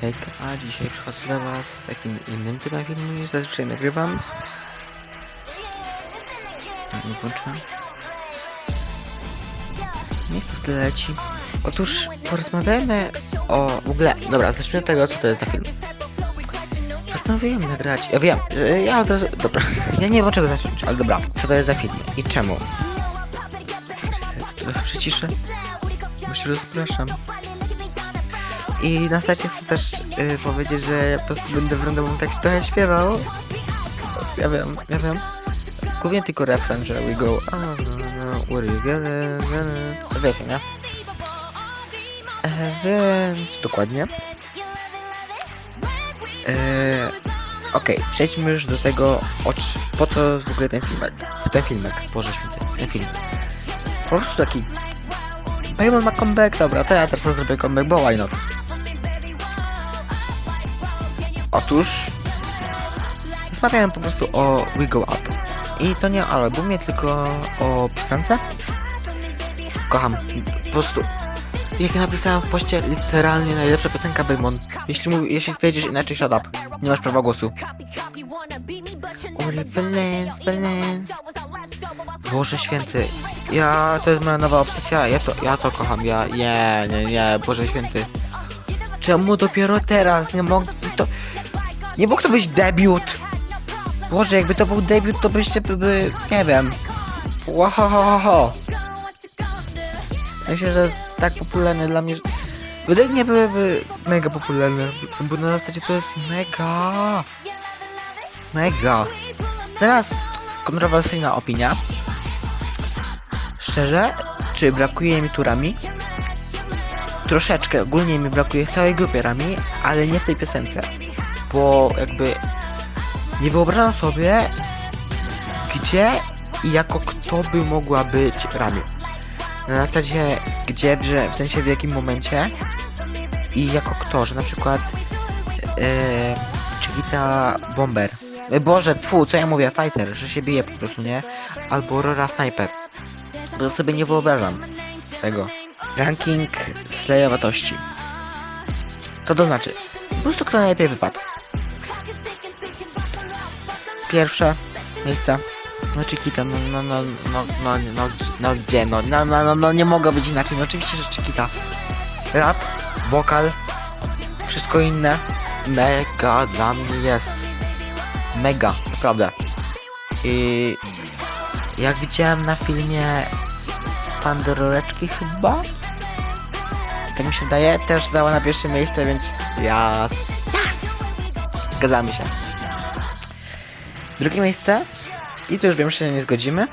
Hejka, a dzisiaj przychodzę do was z takim innym typem filmu niż zazwyczaj nagrywam. No, Nie włączyłem. Niech to tyle leci. Otóż porozmawiajmy o... w ogóle, dobra, zacznijmy od tego, co to jest za film. Postanowiłem nagrać... Ja wiem, ja od razu... Dobra, ja nie wiem czego zacząć, ale dobra. Co to jest za film i czemu? Trochę przyciszę, bo się rozpraszam. I na starcie chcę też y, powiedzieć, że po prostu będę w randomu tak trochę śpiewał. Ja wiem, ja wiem. Głównie tylko refren, że we go oh, you gonna. Wiecie, nie? E, więc dokładnie. E, Okej, przejdźmy już do tego, po co w ogóle ten filmek. Ten filmek, Boże Święty, ten film. Po prostu taki... Paymon ma comeback, dobra, to ja sobie zrobię comeback, bo why not? Otóż rozmawiałem po prostu o We Go Up. I to nie o albumie, tylko o piosence. Kocham. Po prostu. Jak ja napisałem w poście, literalnie najlepsza piosenka Baymon. Jeśli, jeśli twierdzisz inaczej, shut up. Nie masz prawa głosu. Only balance, balance. Boże święty. Ja, to jest moja nowa obsesja. Ja to, ja to kocham. Ja, nie, nie, nie, Boże święty. Czemu dopiero teraz? Nie mógł to... Nie mógł to być debiut! Boże, jakby to był debiut, to byście by, nie wiem... Łahahaha. Myślę, że tak popularne dla mnie... Według mnie byłyby mega popularne, bo na zasadzie to jest mega... Mega. Teraz kontrowersyjna opinia. Szczerze, czy brakuje mi tu rami? troszeczkę, ogólnie mi brakuje w całej grupie Rami, ale nie w tej piosence. Bo jakby nie wyobrażam sobie, gdzie i jako kto by mogła być Rami. Na zasadzie, gdzie, że w sensie w jakim momencie i jako kto, że na przykład e, Chiquita Bomber. E, Boże, tfu, co ja mówię, Fighter, że się bije po prostu, nie? Albo Rora Sniper. Bo sobie nie wyobrażam tego. Ranking slejowatości. Co to znaczy? Po prostu kto najlepiej wypadł. Pierwsze miejsce. No Chiquita, no, no, no, no, no, no, no gdzie, no, no, no, no, no, nie mogło być inaczej, no oczywiście, że Chiquita. Rap, wokal, wszystko inne, mega dla mnie jest. Mega, naprawdę. I jak widziałem na filmie Pandoroleczki chyba? Tak mi się wydaje, też zdała na pierwsze miejsce, więc jas. Yes! Zgadzamy się. Drugie miejsce. I tu już wiem, że się nie zgodzimy.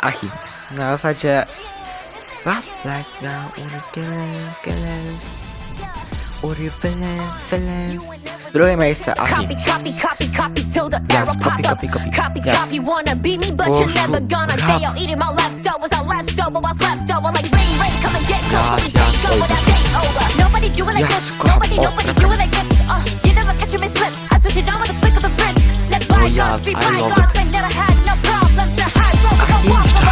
Achi. Na zasadzie... Rap like now, uri villains, villains. Uri villains, villains. Drugie miejsce, Achi. Copy, copy, copy, copy till the Yes, copy, copy, copy. Copy, Yes. copy, wanna beat me, but you're never gonna. rap. They eating my leftovers, I leftover, I leftover. Like ring, ring, come and get close, Yes, yes, take over that take over. Nobody do it like Yes, this, on. nobody, Oh, nobody do it like this. Uh, you never catch me slip, I switch it down with a flick of the wrist. Be I love bygones, I never had no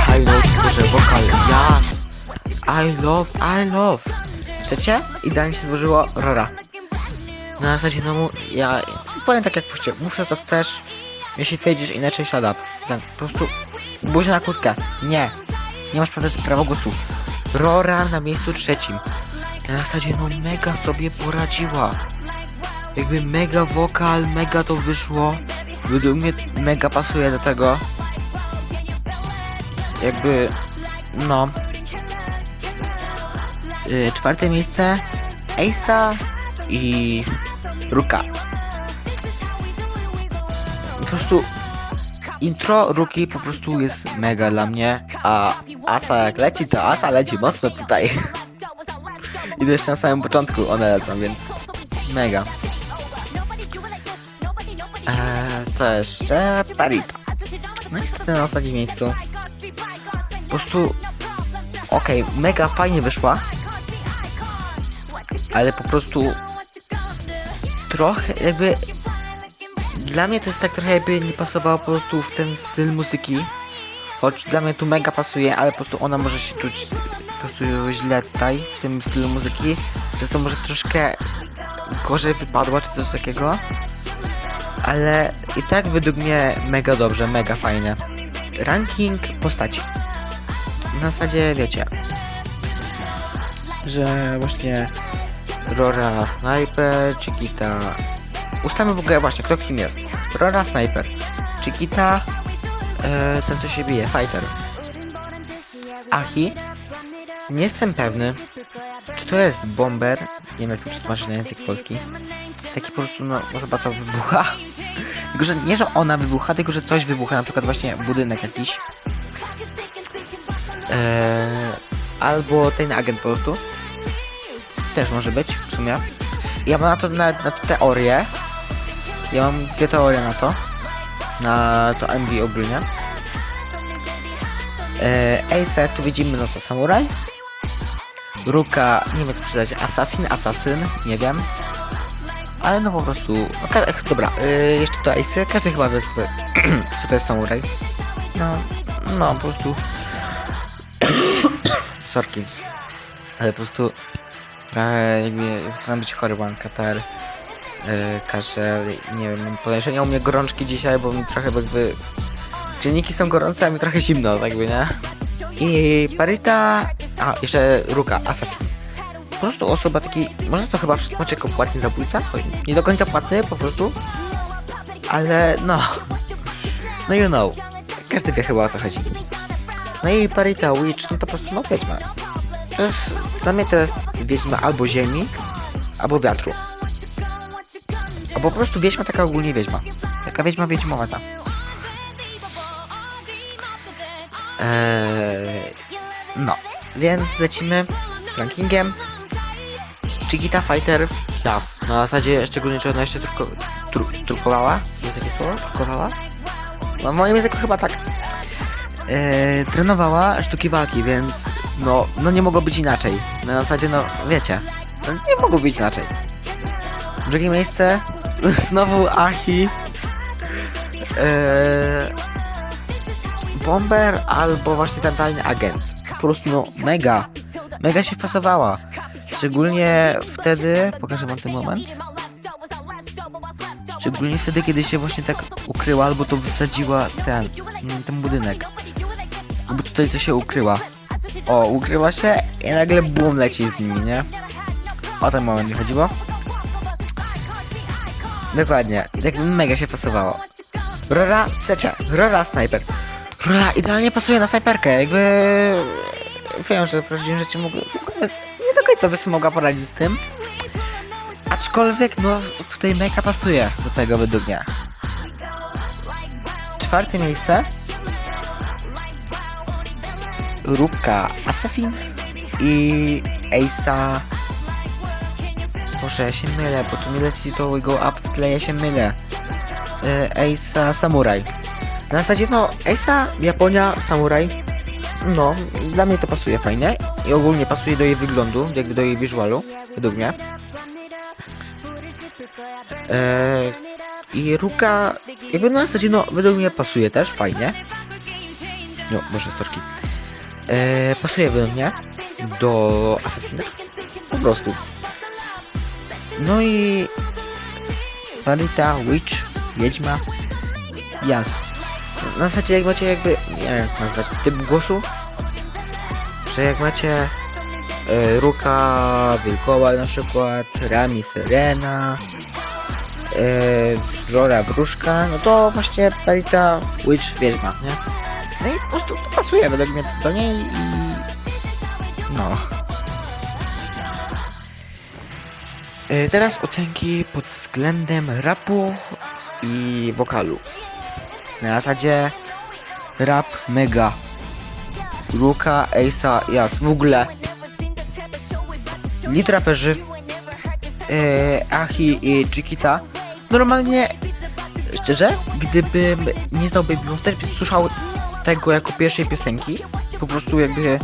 high jeszcze note, the wokal. Yes! I love, I love. Chcecie? Idealnie się złożyło Rora. Na zasadzie, no mu- ja powiem tak jak puśćcie, mów co co chcesz. Jeśli twierdzisz inaczej, shut up. Tak, po prostu buź na kłódkę. Nie. Nie masz prawa, prawa głosu. Rora na miejscu trzecim. Na zasadzie, no mega sobie poradziła. Jakby mega wokal, mega to wyszło. Według mnie mega pasuje do tego. Jakby, no. Y, czwarte miejsce Ace'a i Ruka. Po prostu intro Ruki po prostu jest mega dla mnie, a Asa jak leci, to Asa leci mocno tutaj. I to jeszcze na samym początku one lecą, więc mega. Eee, co jeszcze? Parita. No niestety na ostatnim miejscu. Po prostu okej, mega fajnie wyszła, ale po prostu trochę jakby dla mnie to jest tak trochę jakby nie pasowało po prostu w ten styl muzyki. Choć dla mnie tu mega pasuje, ale po prostu ona może się czuć po prostu źle tutaj w tym stylu muzyki. Przez to może troszkę gorzej wypadła, czy coś takiego. Ale i tak według mnie mega dobrze, mega fajnie. Ranking postaci. Na zasadzie wiecie, że właśnie Rora Sniper, Chiquita. Ustamy w ogóle właśnie, kto kim jest. Rora Sniper, Chiquita, e, ten co się bije, Fighter. Ahi. Nie jestem pewny, czy to jest bomber. Nie wiem jak to przetłumaczyć na język polski. Taki po prostu, no, osoba co wybucha. Tylko, że nie, że ona wybucha, tylko, że coś wybucha, na przykład właśnie budynek jakiś. Eee, albo ten agent po prostu. Też może być, w sumie. Ja mam na to, na, na to teorię. Ja mam dwie teorie na to. Na to MV ogólnie. Eee, Ace, tu widzimy, no to samuraj. Ruka, nie wiem jak to przeczytać, assassin, asasyn, nie wiem. Ale no po prostu, no, dobra, yy, jeszcze to Ace, każdy chyba wie, kto, co to jest samuraj. No, no po prostu... Sorki. Ale po prostu trochę jakby zaczynam być chory, mam katar, kaszel, nie wiem, mam podejrzenia u mnie gorączki dzisiaj, bo mi trochę jakby... Czynniki są gorące, a mi trochę zimno, tak by, nie? I Parita... A, jeszcze Ruka, Assassin. Po prostu osoba taki... Może to chyba przetłumaczyć jako płatny zabójca? Nie do końca płatny, po prostu. Ale no... No you know. Każdy wie chyba o co chodzi. No i Parita Witch, no to po prostu no wiedźma. To jest, dla mnie to jest wiedźma albo ziemi, albo wiatru. Albo po prostu wiedźma taka ogólnie wiedźma. Taka wiedźma wiedźmowata. Eee, no, więc lecimy z rankingiem. Chiquita Fighter Jas. Na zasadzie szczególnie, czy ona jeszcze tylko tru, trukowała? Jest takie słowo? Trukowała? No w moim języku chyba tak. Eee, trenowała sztuki walki, więc no, no nie mogło być inaczej. Na zasadzie, no wiecie, no, nie mogło być inaczej. Drugie miejsce, znowu Ahi. Eee, Bomber albo właśnie ten tajny agent. Po prostu no mega, mega się fasowała. Szczególnie wtedy, pokażę wam ten moment. Szczególnie wtedy, kiedy się właśnie tak ukryła albo to wysadziła ten, mm, ten budynek. Albo tutaj co się ukryła. O, ukryła się i nagle boom leci z nimi, nie? O ten moment mi chodziło. Dokładnie. I tak mega się pasowało. Rora, trzecia. Rora Sniper. Rora idealnie pasuje na snajperkę, jakby... Wiem, że w prawdziwym życiu mógł... mógłbym- końca by sobie mogła poradzić z tym. Aczkolwiek, no, tutaj mega pasuje do tego według mnie. Czwarte miejsce. Ruka Assassin i Ace'a... Boże, ja się mylę, bo tu mi leci to go up w ja się mylę. Y, Ace'a Samurai. Na zasadzie, no, Ace'a, Japonia, Samurai. No, dla mnie to pasuje fajnie. I ogólnie pasuje do jej wyglądu, jakby do jej wizualu, według mnie. Eee, I Ruka, jakby na zasadzie, no, według mnie pasuje też, fajnie. No, może sorki. Eee, pasuje według mnie do Assassina. Po prostu. No i Parita, Witch, Wiedźma, Jas. Na zasadzie jak macie jakby, nie wiem jak nazwać, typ głosu, że jak macie e, Ruka, Wilkołak na przykład, Rami, Syrena, e, Rora, Wróżka, no to właśnie Parita, Witch, Wiedźma, nie? No i po prostu to pasuje według mnie do niej i no. E, Teraz ocenki pod względem rapu i wokalu. Na zasadzie rap mega. Luka, Ace'a, Jas. W ogóle lit raperzy e, Ahi i Chiquita normalnie szczerze, gdybym nie znał Baby Monster, słyszał tego jako pierwszej piosenki. Po prostu jakby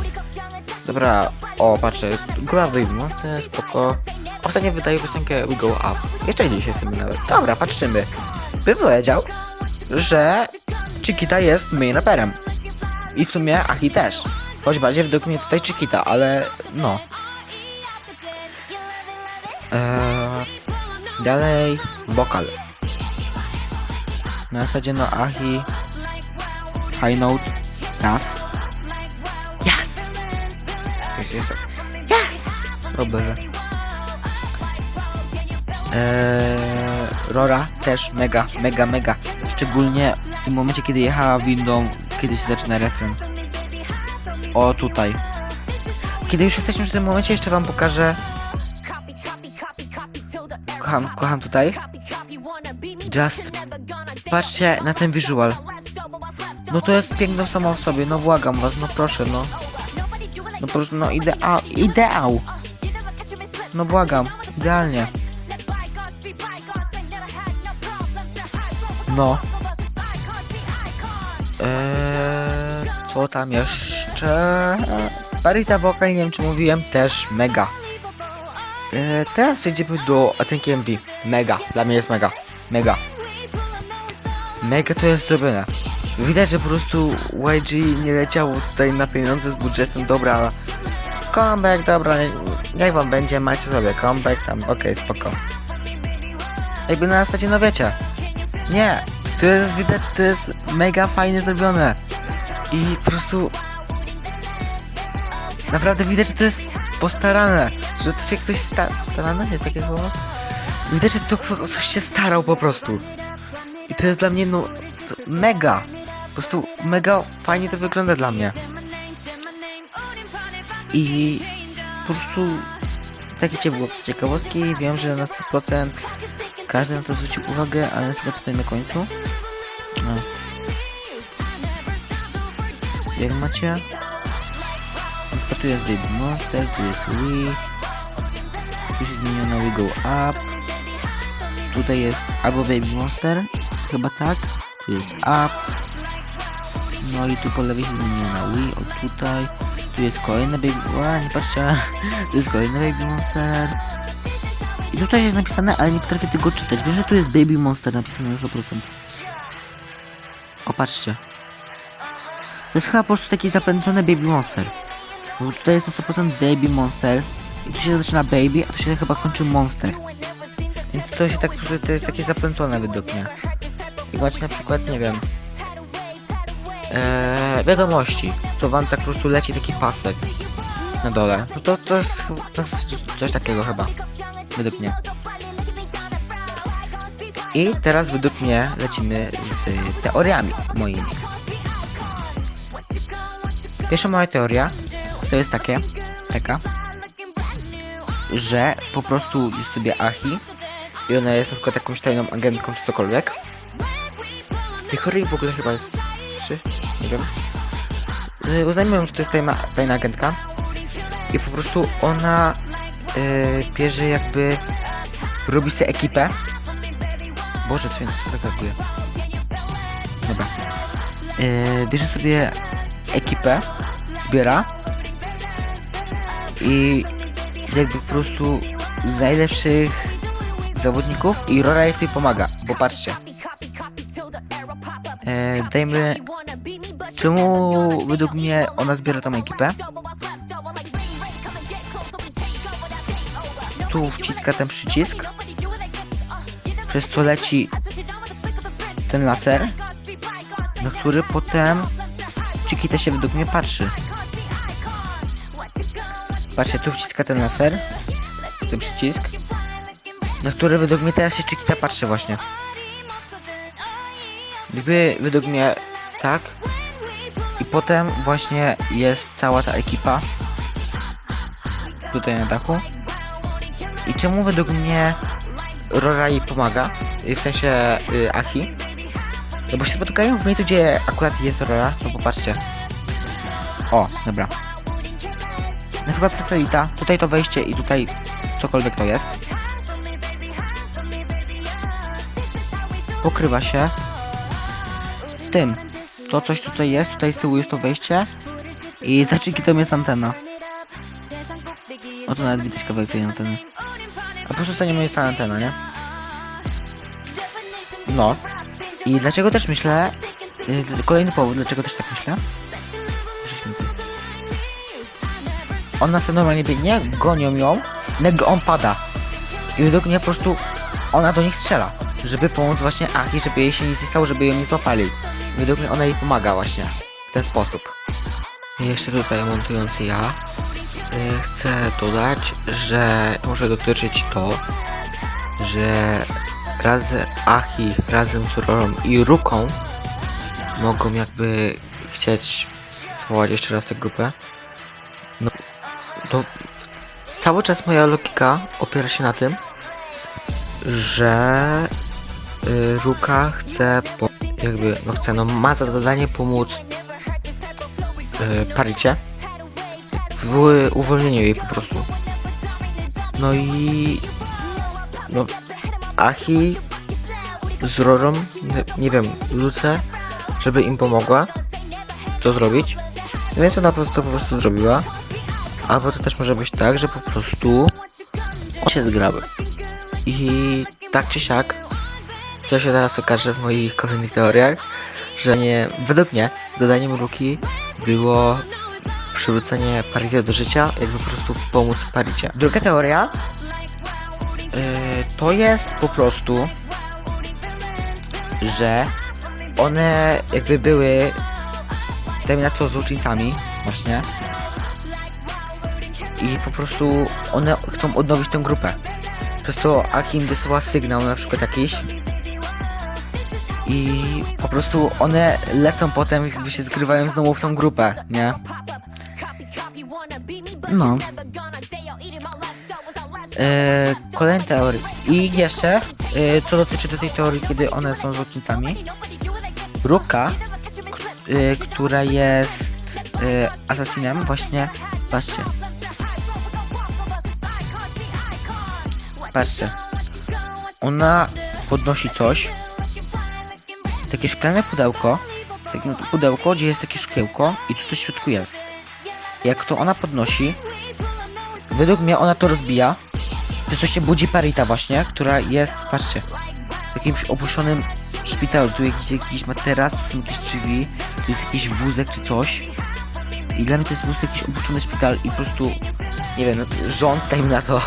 Dobra, o patrzę, gra Baby Monster, spoko. Ostatnio wydaje piosenkę We Go Up. Jeszcze dzisiaj sobie nawet. Dobra, patrzymy. Bym powiedział, że Chiquita jest main raperem. I w sumie Ahi też. Choć bardziej według mnie tutaj Chiquita, ale no. Eee, Dalej wokal. Na zasadzie no Ahi High note Raz Yes Jeszcze raz. Yes O Boże eee, Rora też mega, mega, mega Szczególnie w tym momencie, kiedy jechała windą Kiedy się zaczyna refren. O tutaj. Kiedy już jesteśmy w tym momencie, jeszcze wam pokażę. Kocham, kocham tutaj. Just Patrzcie na ten visual. No to jest piękne samo w sobie, no błagam was, no proszę, no. No po prostu, no ideał, ideał. No błagam, idealnie. No Co tam jeszcze? Parita Vocal, nie wiem czy mówiłem, też mega. Eee, Teraz przejdziemy do ocenki MV Mega, dla mnie jest mega. Mega. Mega to jest zrobione. Widać, że po prostu YG nie leciało tutaj na pieniądze z budżetem, dobra, comeback, dobra, niech wam będzie, macie sobie comeback tam, okej, spoko. Jakby na zasadzie, no wiecie, nie, to jest widać, to jest mega fajnie zrobione i po prostu naprawdę widać, że to jest postarane, że to się ktoś sta... starane? Jest takie słowo? Widać, że to ktoś się starał po prostu. I to jest dla mnie, no, mega. Po prostu mega fajnie to wygląda dla mnie. I po prostu takie ciepło ciekawostki. Wiem, że na 100% każdy na to zwrócił uwagę, ale na przykład tutaj na końcu. Jak macie? Przykład tu jest Baby Monster, tu jest Wii. Tu się zmieniona We Go Up. Tutaj jest albo Baby Monster, chyba tak. Tu jest Up. No i tu po lewej się zmieniło na Wii, o tutaj. Tu jest kolejny Baby... O, nie patrzcie. Tu jest kolejny Baby Monster. I tutaj jest napisane, ale nie potrafię tego czytać. Wiesz, że tu jest Baby Monster napisane na 100%. O, patrzcie. To jest chyba po prostu taki zapętlony Baby Monster. Bo tutaj jest na 100% Baby Monster. I tu się zaczyna Baby, a tu się chyba kończy Monster. Więc to się tak po prostu, to jest takie zapętlone według mnie. I macie na przykład, nie wiem, ee, wiadomości, to wam tak po prostu leci taki pasek na dole. No to, to, jest, to jest coś takiego chyba, według mnie. I teraz według mnie lecimy z teoriami moimi. Pierwsza moja teoria to jest takie, taka, że po prostu jest sobie Ahi i ona jest na przykład jakąś tajną agentką czy cokolwiek. Tych chorych w ogóle chyba jest trzy, nie wiem. Yy, uznajmy ją, że to jest tajna, tajna agentka i po prostu ona yy, bierze jakby robi sobie ekipę. Boże, co tak reaguje? Dobra. Yy, bierze sobie ekipę, zbiera i jakby po prostu z najlepszych zawodników i Rora jej w tym pomaga, bo patrzcie. E, dajmy, czemu według mnie ona zbiera tą ekipę? Tu wciska ten przycisk, przez co leci ten laser, na który potem Chiquita się według mnie patrzy. Patrzcie, tu wciska ten laser, ten przycisk, na który według mnie teraz się Chiquita patrzy właśnie. Gdyby według mnie tak. I potem właśnie jest cała ta ekipa. Tutaj na dachu. I czemu według mnie Rora jej pomaga? W sensie y, Achi. No bo się spotykają w miejscu, gdzie akurat jest Rora. No popatrzcie. O, dobra. Na przykład satelita. Tutaj to wejście i tutaj cokolwiek to jest. Pokrywa się z tym. To coś tutaj jest, tutaj z tyłu jest to wejście. I za Chiquitem jest antena. O to nawet widać kawałek tej anteny. A po prostu staniemy jest ta antena, nie? No. I dlaczego też myślę... y, Kolejny powód, dlaczego też tak myślę. Ona sobie normalnie biegnie, gonią ją, nagle on pada. I według mnie po prostu ona do nich strzela, żeby pomóc właśnie Achi, żeby jej się nic nie stało, żeby ją nie złapali. Według mnie ona jej pomaga właśnie w ten sposób. I jeszcze tutaj montujący ja y, chcę dodać, że może dotyczyć to, że razem Achi razem z Rolą i Ruką mogą jakby chcieć zwołać jeszcze raz tę grupę. No to cały czas moja logika opiera się na tym, że y, Ruka chce po, jakby no chce no ma za zadanie pomóc y, Paricie w uwolnieniu jej po prostu. No i no Achi z Rorą, nie, nie wiem, Luce, żeby im pomogła to zrobić. Więc ona po prostu po prostu zrobiła. Albo to też może być tak, że po prostu się zgrały. I tak czy siak, co się teraz okaże w moich kolejnych teoriach, że nie, według mnie zadaniem Ruki było przywrócenie Paricie do życia, jakby po prostu pomóc Paricie. Druga teoria yy, to jest po prostu, że one jakby były dajmy na to złoczyńcami właśnie i po prostu one chcą odnowić tę grupę. Przez to Akim wysyła sygnał na przykład jakiś i po prostu one lecą potem jakby się zgrywają znowu w tą grupę, nie? No. E, kolejna teoria. I jeszcze, e, co dotyczy do tej teorii, kiedy one są złoczyńcami, Ruka, e, która jest e, asasinem, właśnie, patrzcie, patrzcie, ona podnosi coś, takie szklane pudełko, takie no, pudełko, gdzie jest takie szkiełko i tu coś w środku jest. Jak to ona podnosi, według mnie ona to rozbija, to coś się budzi Parita właśnie, która jest, patrzcie, w jakimś opuszczonym szpitalu, tu jest jakiś materac, tu są jakieś drzwi, tu jest jakiś wózek czy coś. I dla mnie to jest po prostu jakiś opuszczony szpital i po prostu, nie wiem, no, rząd dajmy na to.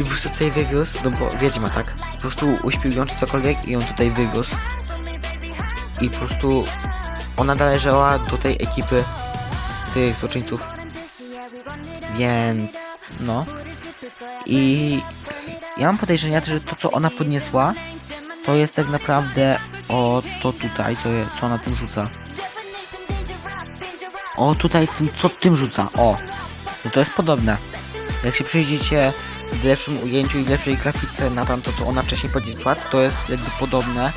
I po prostu tutaj wywiózł, no bo wiedźma, tak? Po prostu uśpił ją czy cokolwiek i ją tutaj wywiózł. I po prostu ona należała do tej ekipy tych złoczyńców. Więc, no. I ja mam podejrzenia, że to co ona podniosła, to jest tak naprawdę o to tutaj, co, je, co ona tym rzuca. O tutaj tym, co tym rzuca, o. No to jest podobne. Jak się przyjrzycie w lepszym ujęciu i lepszej grafice na tamto, co ona wcześniej podniosła, to jest jakby podobne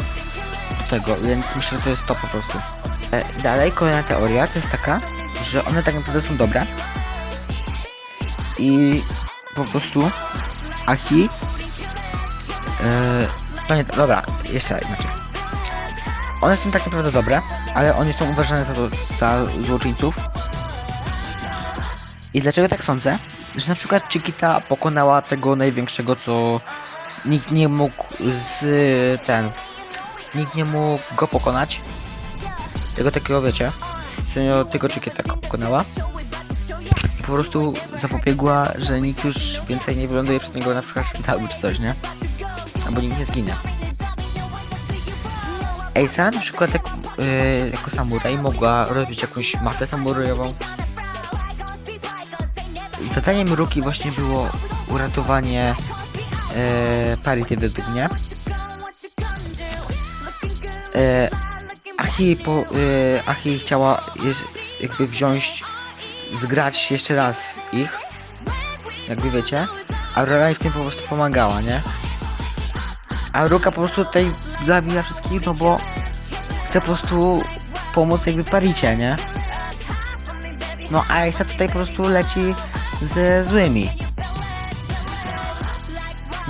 do tego, więc myślę, że to jest to po prostu. E, dalej, kolejna teoria to jest taka, że one tak naprawdę są dobre. I po prostu Achi e, no nie, dobra, jeszcze inaczej. One są tak naprawdę dobre, ale one są uważane za, to, za złoczyńców. I dlaczego tak sądzę? Że na przykład Chiquita pokonała tego największego, co nikt nie mógł z ten. Nikt nie mógł go pokonać. Tego takiego wiecie. Co tego Chiquita pokonała. Po prostu zapobiegła, że nikt już więcej nie wyląduje przez niego na przykład w szpitalu czy coś, nie? albo nikt nie zginie. Aisa na przykład jak, yy, jako samuraj mogła robić jakąś mafię samurajową. Zadaniem Ruki właśnie było uratowanie yy, Parity według mnie. Yy, Achi, po, yy, Achi chciała jest, jakby wziąć, zgrać jeszcze raz ich, jakby wiecie, a Rorai w tym po prostu pomagała, nie? A Ruka po prostu tutaj zabija wszystkich, no bo chce po prostu pomóc jakby Paricie, nie? No a Aisa tutaj po prostu leci ze złymi.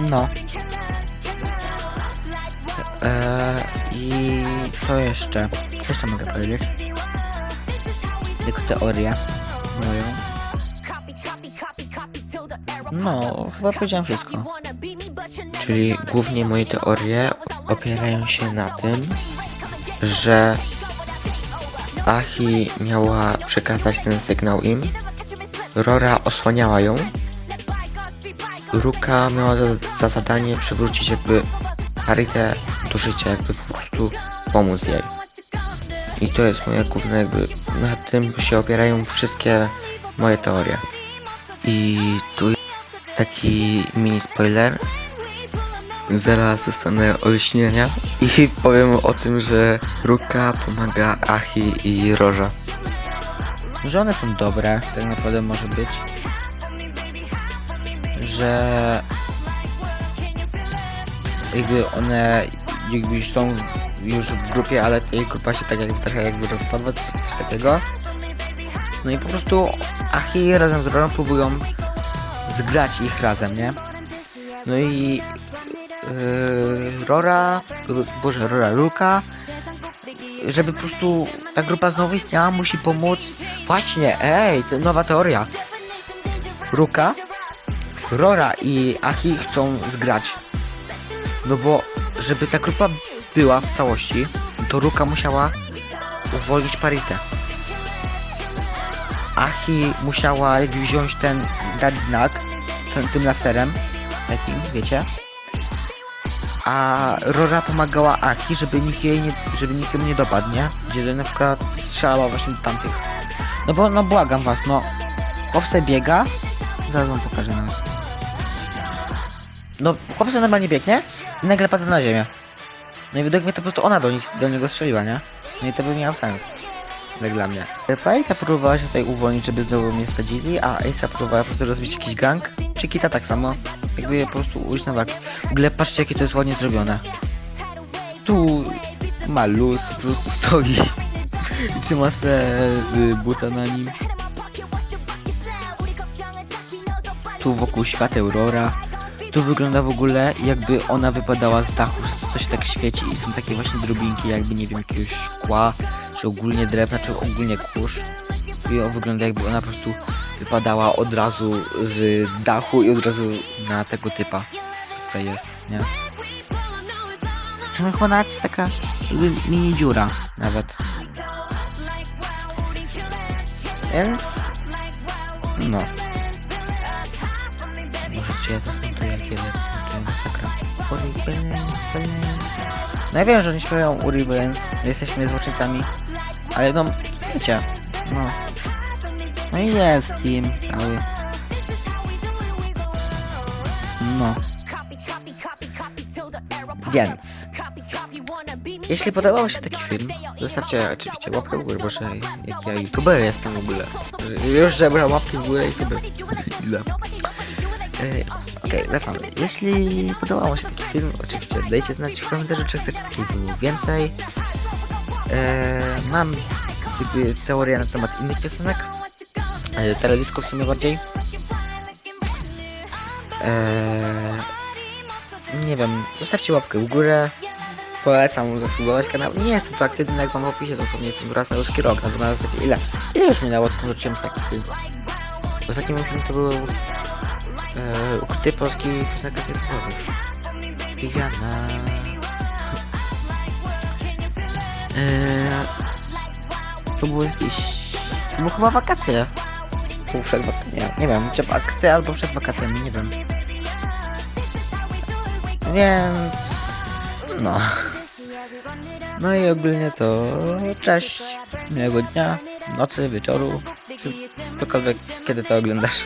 No. Eee, I co jeszcze? Co jeszcze mogę powiedzieć? Jako teorię moją. No, chyba powiedziałem wszystko. Czyli głównie moje teorie opierają się na tym, że Achi miała przekazać ten sygnał im, Rora osłaniała ją Ruka miała za, za zadanie przywrócić jakby Haritę do życia, jakby po prostu pomóc jej. I to jest moje główne jakby, na tym się opierają wszystkie moje teorie. I tu taki mini spoiler. Zaraz dostanę olśnienia i powiem o tym, że Ruka pomaga Achi i Roża. Że one są dobre, tak naprawdę może być. Że jakby one jakby już są już w grupie, ale tej grupa się tak jakby trochę jakby rozpadła, coś, coś takiego. No i po prostu Achi razem z Rorą próbują zgrać ich razem, nie? No i yy, Rora, boże, Rora Luka, żeby po prostu ta grupa znowu istniała, musi pomóc. Właśnie, ej, to nowa teoria. Ruka, Rora i Achi chcą zgrać. No bo, żeby ta grupa była w całości, to Ruka musiała uwolnić Paritę. Achi musiała jakby wziąć ten, dać znak tym, tym laserem, takim, wiecie. A Rora pomagała Achi, żeby nikt jej nie, żeby nikt ją nie dopadł, nie? Gdzie na przykład strzelała właśnie do tamtych. No bo, no błagam was, no. Chłopce biega, zaraz wam pokażę nawet. No, chłopce normalnie biegnie i nagle pada na ziemię. No i według mnie to po prostu ona do, nich, do niego strzeliła, nie? No i to by miał sens. Jak dla mnie. Fajka próbowała się tutaj uwolnić, żeby znowu mnie stadzili, a Ace'a próbowała po prostu rozbić jakiś gang. Czy Kita tak samo. Jakby po prostu ujść na walkę. W ogóle patrzcie jakie to jest ładnie zrobione. Tu ma luz, po prostu stoi. I trzyma se y, buta na nim. Tu wokół świateł Rora. Tu wygląda w ogóle jakby ona wypadała z dachu, to się tak świeci i są takie właśnie drobinki jakby nie wiem jakiegoś szkła, czy ogólnie drewna, czy ogólnie kurz. I on wygląda jakby ona po prostu wypadała od razu z dachu i od razu na tego typa. Co tutaj jest, nie? Czy chyba nawet jest taka jakby mini dziura nawet. Więc... No. Możecie, ja to smontuję, kiedy ja to masakra. Uri Balance, Balance. No ja wiem, że oni śpiewają Uri Balance, jesteśmy złoczyńcami, ale no, wiecie, no. No i jest team cały. No. Więc, jeśli podobał się taki film, zostawcie oczywiście łapkę w górę, bo że jak ja youtuber jestem w ogóle. Już żebram łapki w górę i sobie. Yy, Okej, wracamy. Jeśli podobał się taki film, oczywiście dajcie znać w komentarzu, czy chcecie takich filmów więcej. Yy, mam teorię na temat innych piosenek. Yy, Teledysku w sumie bardziej. Yy, nie wiem, zostawcie łapkę w górę. Polecam zasubskrybować kanał. Nie jestem tu aktywny, jak mam w opisie, dosłownie jestem raz na ruski rok. No na zasadzie ile? Ile już minęło, odkąd rzuciłem taki film? Ostatni mój film to był e, ukryty polski piosenka typowych. Viviana. E, to było jakieś... To były chyba wakacje. Był przed wak... nie, nie wiem, czy wakacje albo przed wakacjami, nie wiem. Więc... No. No i ogólnie to cześć, miłego dnia, nocy, wieczoru, czy cokolwiek, kiedy to oglądasz.